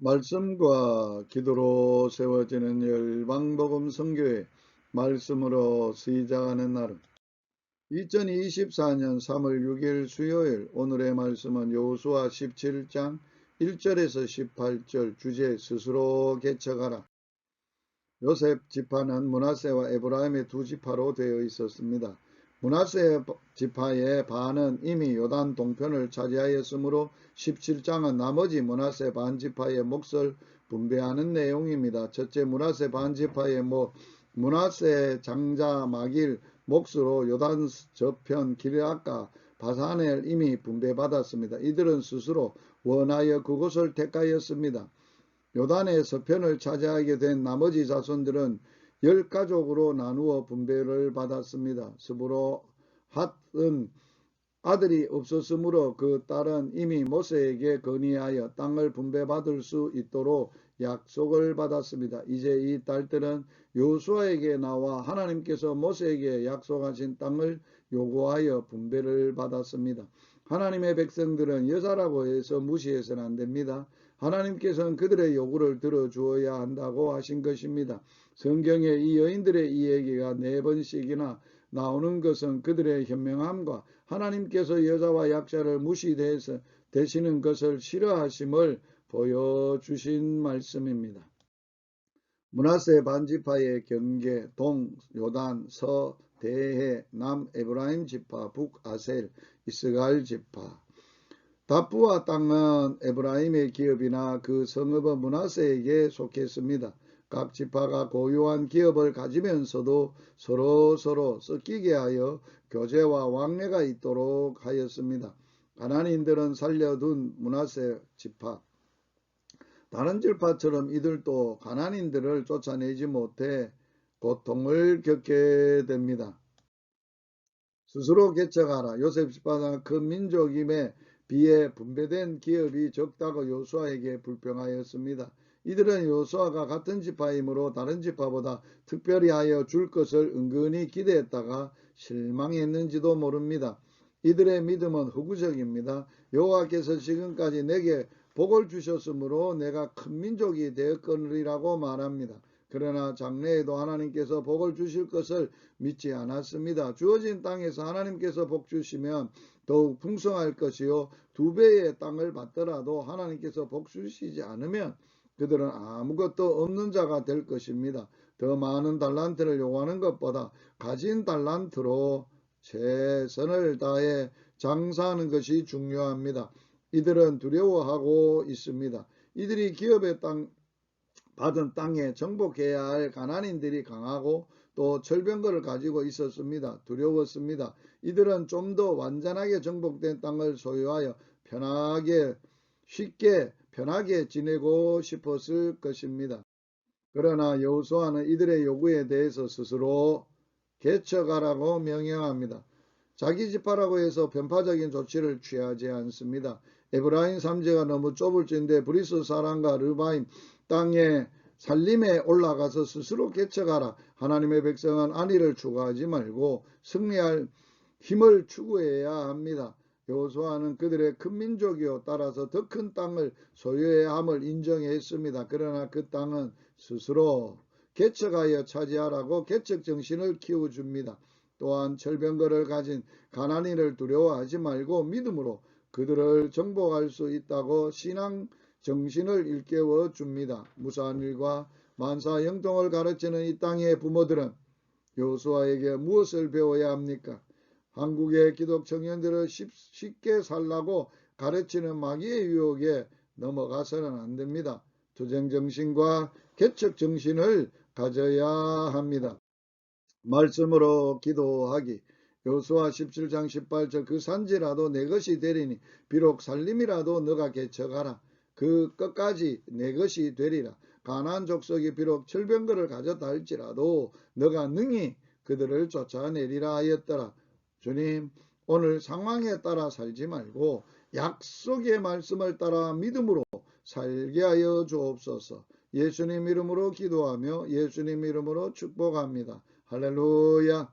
말씀과 기도로 세워지는 열방복음 성교회 말씀으로 시작하는 날은 2024년 3월 6일 수요일 오늘의 말씀은 여호수아 17장 1절에서 18절 주제 스스로 개척하라. 요셉 지파는 문하세와 에브라임의 두 지파로 되어 있었습니다. 문하세 지파의 반은 이미 요단 동편을 차지하였으므로 17장은 나머지 문하세 반 지파의 몫을 분배하는 내용입니다. 첫째 문하세 반 지파의 뭐 문하세 장자 마길 몫으로 요단 저편 길앗과 바산을 이미 분배받았습니다. 이들은 스스로 원하여 그곳을 택하였습니다. 요단의 서편을 차지하게 된 나머지 자손들은 열 가족으로 나누어 분배를 받았습니다. 스브로 핫은 아들이 없었으므로 그 딸은 이미 모세에게 건의하여 땅을 분배받을 수 있도록 약속을 받았습니다. 이제 이 딸들은 요수아에게 나와 하나님께서 모세에게 약속하신 땅을 요구하여 분배를 받았습니다. 하나님의 백성들은 여자라고 해서 무시해서는 안 됩니다. 하나님께서는 그들의 요구를 들어주어야 한다고 하신 것입니다. 성경에 이 여인들의 이야기가 네 번씩이나 나오는 것은 그들의 현명함과 하나님께서 여자와 약자를 무시해서 되시는 것을 싫어하심을 보여주신 말씀입니다. 문하세 반지파의 경계 동 요단 서 대해 남 에브라임 지파 북 아셀 이스갈 지파 다프와 땅은 에브라임의 기업이나 그 성읍은 문하세에게 속했습니다. 각 지파가 고유한 기업을 가지면서도 서로 서로 섞이게 하여 교제와 왕래가 있도록 하였습니다. 가난인들은 살려둔 문하세 지파 다른 지파처럼 이들도 가난인들을 쫓아내지 못해 고통을 겪게 됩니다. 스스로 개척하라. 요셉 지파는 큰 민족임에 비해 분배된 기업이 적다고 요수아에게 불평하였습니다. 이들은 요수아가 같은 지파이므로 다른 지파보다 특별히 하여 줄 것을 은근히 기대했다가 실망했는지도 모릅니다. 이들의 믿음은 허구적입니다. 여호와께서 지금까지 내게 복을 주셨으므로 내가 큰 민족이 되었거니라고 말합니다. 그러나 장래에도 하나님께서 복을 주실 것을 믿지 않았습니다. 주어진 땅에서 하나님께서 복 주시면 더욱 풍성할 것이요 두 배의 땅을 받더라도 하나님께서 복 주시지 않으면 그들은 아무것도 없는 자가 될 것입니다. 더 많은 달란트를 요구하는 것보다 가진 달란트로 최선을 다해 장사하는 것이 중요합니다. 이들은 두려워하고 있습니다. 이들이 기업의 땅 받은 땅에 정복해야 할 가난인들이 강하고 또 철병거를 가지고 있었습니다. 두려웠습니다. 이들은 좀 더 완전하게 정복된 땅을 소유하여 편하게 쉽게 편하게 지내고 싶었을 것입니다. 그러나 여호수아는 이들의 요구에 대해서 스스로 개척하라고 명령합니다. 자기 집하라고 해서 편파적인 조치를 취하지 않습니다. 에브라임 삼재가 너무 좁을진데 브리스 사람과 르바임 땅에 살림에 올라가서 스스로 개척하라. 하나님의 백성은 안위를 추구하지 말고 승리할 힘을 추구해야 합니다. 여호수아는 그들의 큰 민족이요 따라서 더 큰 땅을 소유해야 함을 인정했습니다. 그러나 그 땅은 스스로 개척하여 차지하라고 개척 정신을 키워줍니다. 또한 철병거를 가진 가난인을 두려워하지 말고 믿음으로 그들을 정복할 수 있다고 신앙 정신을 일깨워 줍니다. 무사한 일과 만사 영통을 가르치는 이 땅의 부모들은 여호수아에게 무엇을 배워야 합니까? 한국의 기독 청년들을 쉽게 살라고 가르치는 마귀의 유혹에 넘어가서는 안 됩니다. 투쟁 정신과 개척 정신을 가져야 합니다. 말씀으로 기도하기. 요수와 17장 18절 그 산지라도 내 것이 되리니 비록 살림이라도 너가 개척하라. 그 끝까지 내 것이 되리라. 가난 족속이 비록 철병거를 가졌다 할지라도 너가 능히 그들을 쫓아내리라 하였더라. 주님, 오늘 상황에 따라 살지 말고 약속의 말씀을 따라 믿음으로 살게 하여 주옵소서. 예수님 이름으로 기도하며 예수님 이름으로 축복합니다. 할렐루야.